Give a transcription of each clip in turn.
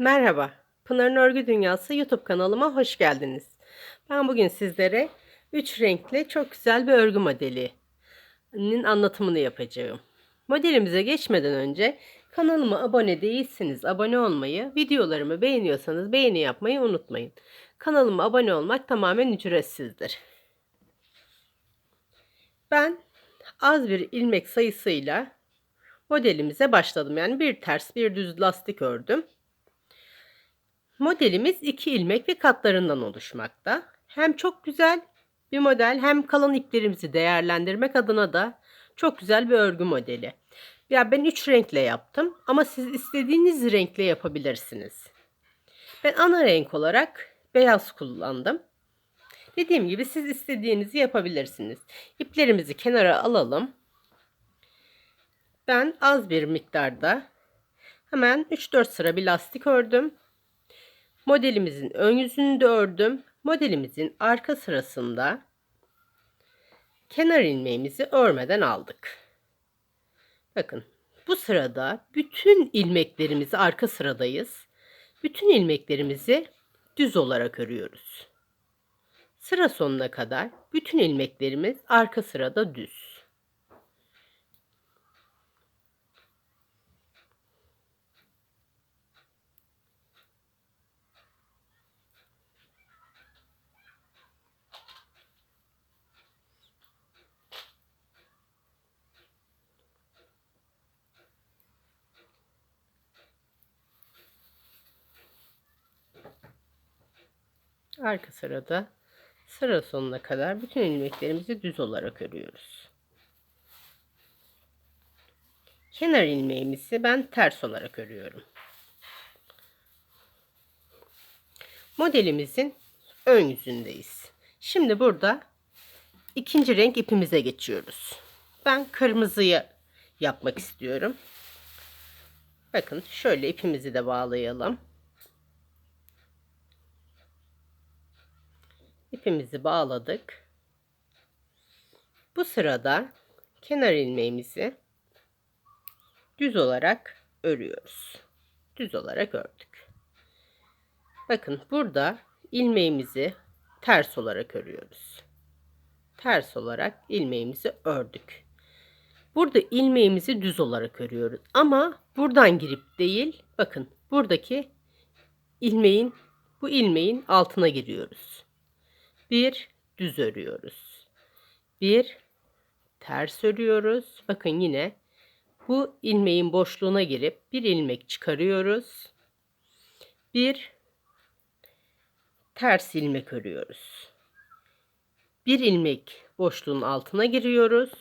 Merhaba, Pınar'ın Örgü Dünyası YouTube kanalıma hoş geldiniz. Ben bugün sizlere 3 renkli çok güzel bir örgü modelinin anlatımını yapacağım. Modelimize geçmeden önce kanalıma abone değilseniz abone olmayı, videolarımı beğeniyorsanız beğeni yapmayı unutmayın. Kanalıma abone olmak tamamen ücretsizdir. Ben az bir ilmek sayısıyla modelimize başladım. Yani bir ters bir düz lastik ördüm. Modelimiz iki ilmek ve katlarından oluşmakta. Hem çok güzel bir model hem kalın iplerimizi değerlendirmek adına da çok güzel bir örgü modeli. Ya ben üç renkle yaptım ama siz istediğiniz renkle yapabilirsiniz. Ben ana renk olarak beyaz kullandım. Dediğim gibi siz istediğinizi yapabilirsiniz. İplerimizi kenara alalım. Ben az bir miktarda hemen 3-4 sıra bir lastik ördüm. Modelimizin ön yüzünü de ördüm. Modelimizin arka sırasında kenar ilmeğimizi örmeden aldık. Bakın bu sırada bütün ilmeklerimizi arka sıradayız. Bütün ilmeklerimizi düz olarak örüyoruz. Sıra sonuna kadar bütün ilmeklerimiz arka sırada düz. Arka sırada sıra sonuna kadar bütün ilmeklerimizi düz olarak örüyoruz. Kenar ilmeğimizi ben ters olarak örüyorum. Modelimizin ön yüzündeyiz. Şimdi burada ikinci renk ipimize geçiyoruz. Ben kırmızıyı yapmak istiyorum. Bakın şöyle ipimizi de bağlayalım. İpimizi bağladık. Bu sırada kenar ilmeğimizi düz olarak örüyoruz. Düz olarak ördük. Bakın burada ilmeğimizi ters olarak örüyoruz. Ters olarak ilmeğimizi ördük. Burada ilmeğimizi düz olarak örüyoruz. Ama buradan girip değil, bakın buradaki ilmeğin bu ilmeğin altına giriyoruz bir düz örüyoruz. Bir ters örüyoruz. Bakın yine bu ilmeğin boşluğuna girip bir ilmek çıkarıyoruz. Bir ters ilmek örüyoruz. Bir ilmek boşluğun altına giriyoruz.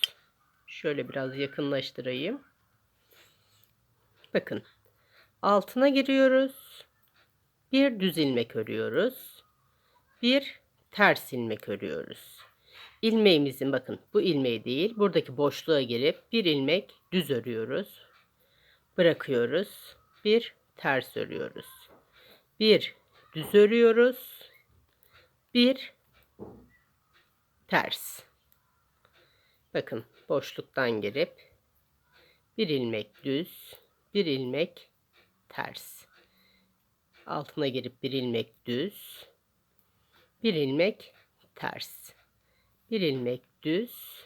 Şöyle biraz yakınlaştırayım. Bakın altına giriyoruz. Bir düz ilmek örüyoruz. Bir ters ilmek örüyoruz. İlmeğimizin bakın bu ilmeği değil buradaki boşluğa girip bir ilmek düz örüyoruz. Bırakıyoruz. Bir ters örüyoruz. Bir düz örüyoruz. Bir ters. Bakın boşluktan girip bir ilmek düz, bir ilmek ters. Altına girip bir ilmek düz, bir ilmek ters. Bir ilmek düz.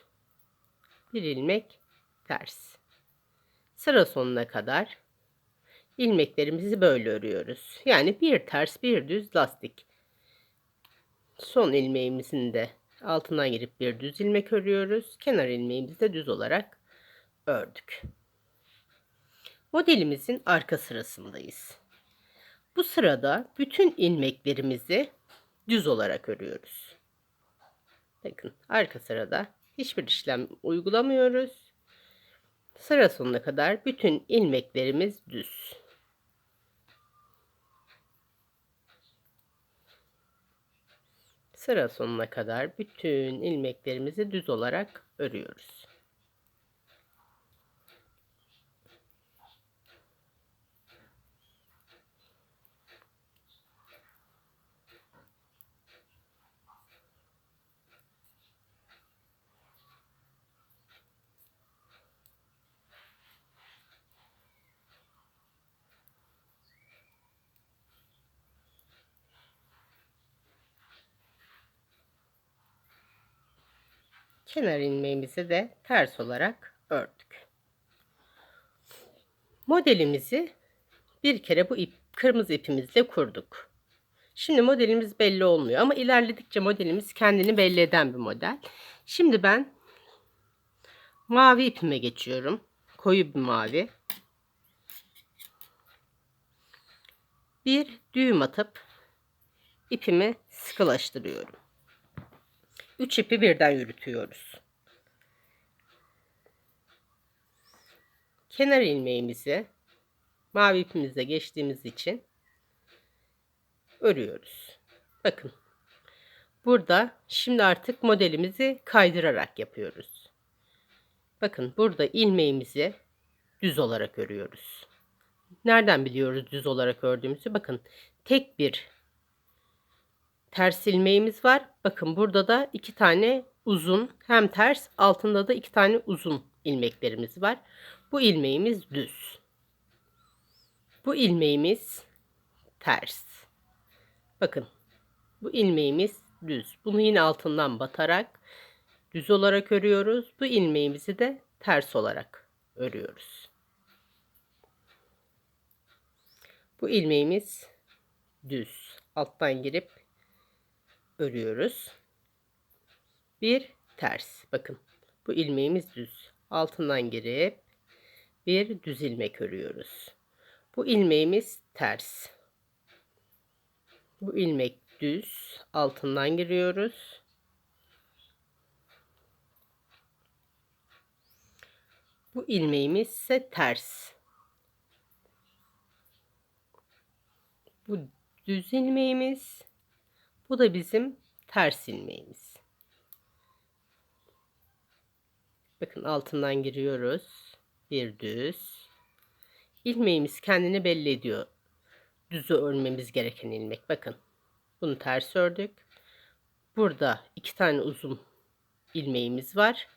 Bir ilmek ters. Sıra sonuna kadar ilmeklerimizi böyle örüyoruz. Yani bir ters bir düz lastik. Son ilmeğimizin de altından girip bir düz ilmek örüyoruz. Kenar ilmeğimizi de düz olarak ördük. Modelimizin arka sırasındayız. Bu sırada bütün ilmeklerimizi düz olarak örüyoruz. Bakın arka sırada hiçbir işlem uygulamıyoruz. Sıra sonuna kadar bütün ilmeklerimiz düz. Sıra sonuna kadar bütün ilmeklerimizi düz olarak örüyoruz. Kenar ilmeğimizi de ters olarak ördük. Modelimizi bir kere bu ip, kırmızı ipimizle kurduk. Şimdi modelimiz belli olmuyor ama ilerledikçe modelimiz kendini belli eden bir model. Şimdi ben mavi ipime geçiyorum. Koyu bir mavi. Bir düğüm atıp ipimi sıkılaştırıyorum. 3 ipi birden yürütüyoruz. Kenar ilmeğimizi mavi ipimizle geçtiğimiz için örüyoruz. Bakın. Burada şimdi artık modelimizi kaydırarak yapıyoruz. Bakın burada ilmeğimizi düz olarak örüyoruz. Nereden biliyoruz düz olarak ördüğümüzü? Bakın tek bir ters ilmeğimiz var. Bakın burada da iki tane uzun hem ters altında da iki tane uzun ilmeklerimiz var. Bu ilmeğimiz düz. Bu ilmeğimiz ters. Bakın bu ilmeğimiz düz. Bunu yine altından batarak düz olarak örüyoruz. Bu ilmeğimizi de ters olarak örüyoruz. Bu ilmeğimiz düz. Alttan girip örüyoruz. Bir ters. Bakın bu ilmeğimiz düz. Altından girip bir düz ilmek örüyoruz. Bu ilmeğimiz ters. Bu ilmek düz. Altından giriyoruz. Bu ilmeğimiz ise ters. Bu düz ilmeğimiz. Bu da bizim ters ilmeğimiz. Bakın altından giriyoruz. Bir düz. İlmeğimiz kendini belli ediyor. Düzü örmemiz gereken ilmek. Bakın. Bunu ters ördük. Burada iki tane uzun ilmeğimiz var.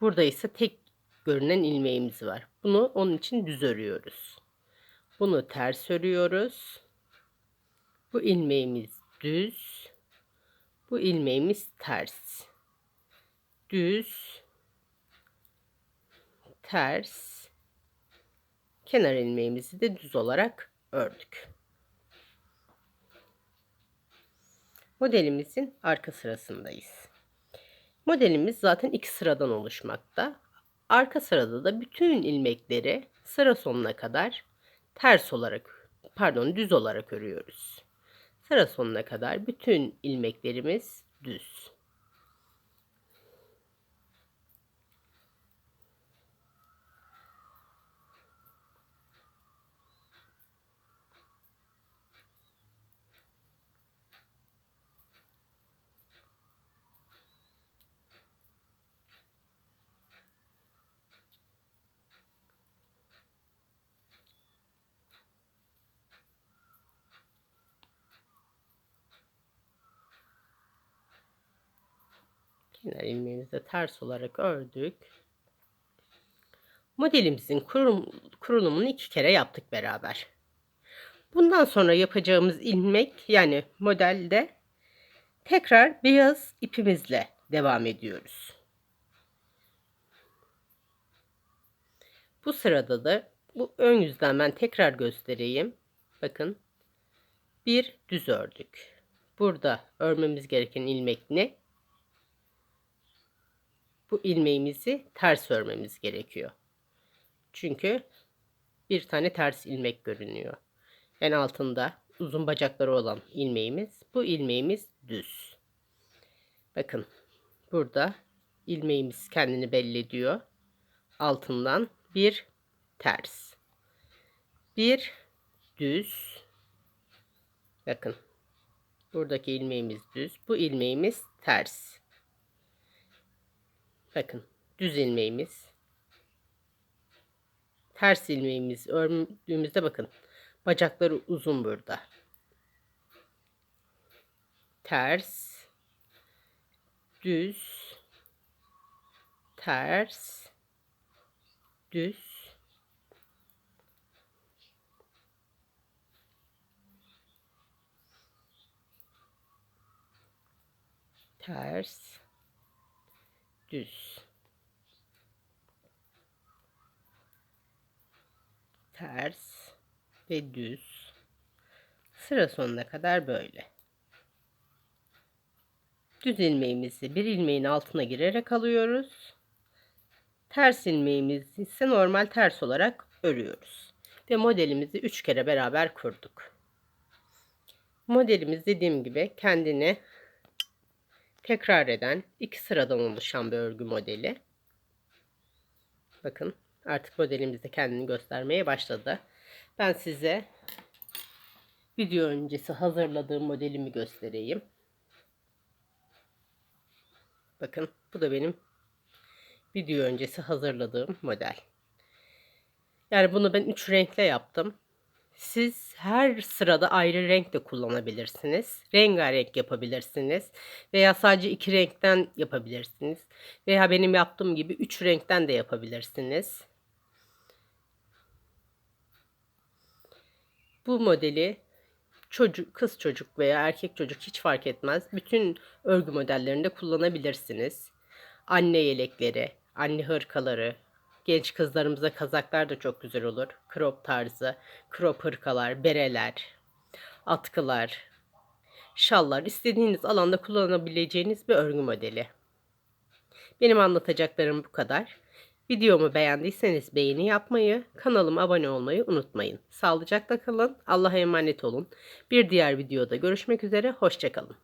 Burada ise tek görünen ilmeğimiz var. Bunu onun için düz örüyoruz. Bunu ters örüyoruz. Bu ilmeğimiz düz. Bu ilmeğimiz ters. Düz. Ters. Kenar ilmeğimizi de düz olarak ördük. Modelimizin arka sırasındayız. Modelimiz zaten iki sıradan oluşmakta. Arka sırada da bütün ilmekleri sıra sonuna kadar ters olarak pardon düz olarak örüyoruz. Sıra sonuna kadar bütün ilmeklerimiz düz. Kenar ilmeğimizi de ters olarak ördük. Modelimizin kurum, kurulumunu iki kere yaptık beraber. Bundan sonra yapacağımız ilmek yani modelde tekrar beyaz ipimizle devam ediyoruz. Bu sırada da bu ön yüzden ben tekrar göstereyim. Bakın bir düz ördük. Burada örmemiz gereken ilmek ne? Bu ilmeğimizi ters örmemiz gerekiyor. Çünkü bir tane ters ilmek görünüyor. En altında uzun bacakları olan ilmeğimiz. Bu ilmeğimiz düz. Bakın burada ilmeğimiz kendini belli ediyor. Altından bir ters. Bir düz. Bakın. Buradaki ilmeğimiz düz. Bu ilmeğimiz ters. Bakın düz ilmeğimiz. Ters ilmeğimiz ördüğümüzde bakın bacakları uzun burada. Ters, düz, ters, düz, ters, düz. Ters ve düz. Sıra sonuna kadar böyle. Düz ilmeğimizi bir ilmeğin altına girerek alıyoruz. Ters ilmeğimizi ise normal ters olarak örüyoruz. Ve modelimizi üç kere beraber kurduk. Modelimiz dediğim gibi kendini tekrar eden iki sıradan oluşan bir örgü modeli. Bakın artık modelimiz de kendini göstermeye başladı. Ben size video öncesi hazırladığım modelimi göstereyim. Bakın bu da benim video öncesi hazırladığım model. Yani bunu ben üç renkle yaptım. Siz her sırada ayrı renk de kullanabilirsiniz. Rengarenk yapabilirsiniz. Veya sadece iki renkten yapabilirsiniz. Veya benim yaptığım gibi üç renkten de yapabilirsiniz. Bu modeli çocuk, kız çocuk veya erkek çocuk hiç fark etmez. Bütün örgü modellerinde kullanabilirsiniz. Anne yelekleri, anne hırkaları, Genç kızlarımıza kazaklar da çok güzel olur. Crop tarzı, crop hırkalar, bereler, atkılar, şallar istediğiniz alanda kullanabileceğiniz bir örgü modeli. Benim anlatacaklarım bu kadar. Videomu beğendiyseniz beğeni yapmayı, kanalıma abone olmayı unutmayın. Sağlıcakla kalın, Allah'a emanet olun. Bir diğer videoda görüşmek üzere, hoşçakalın.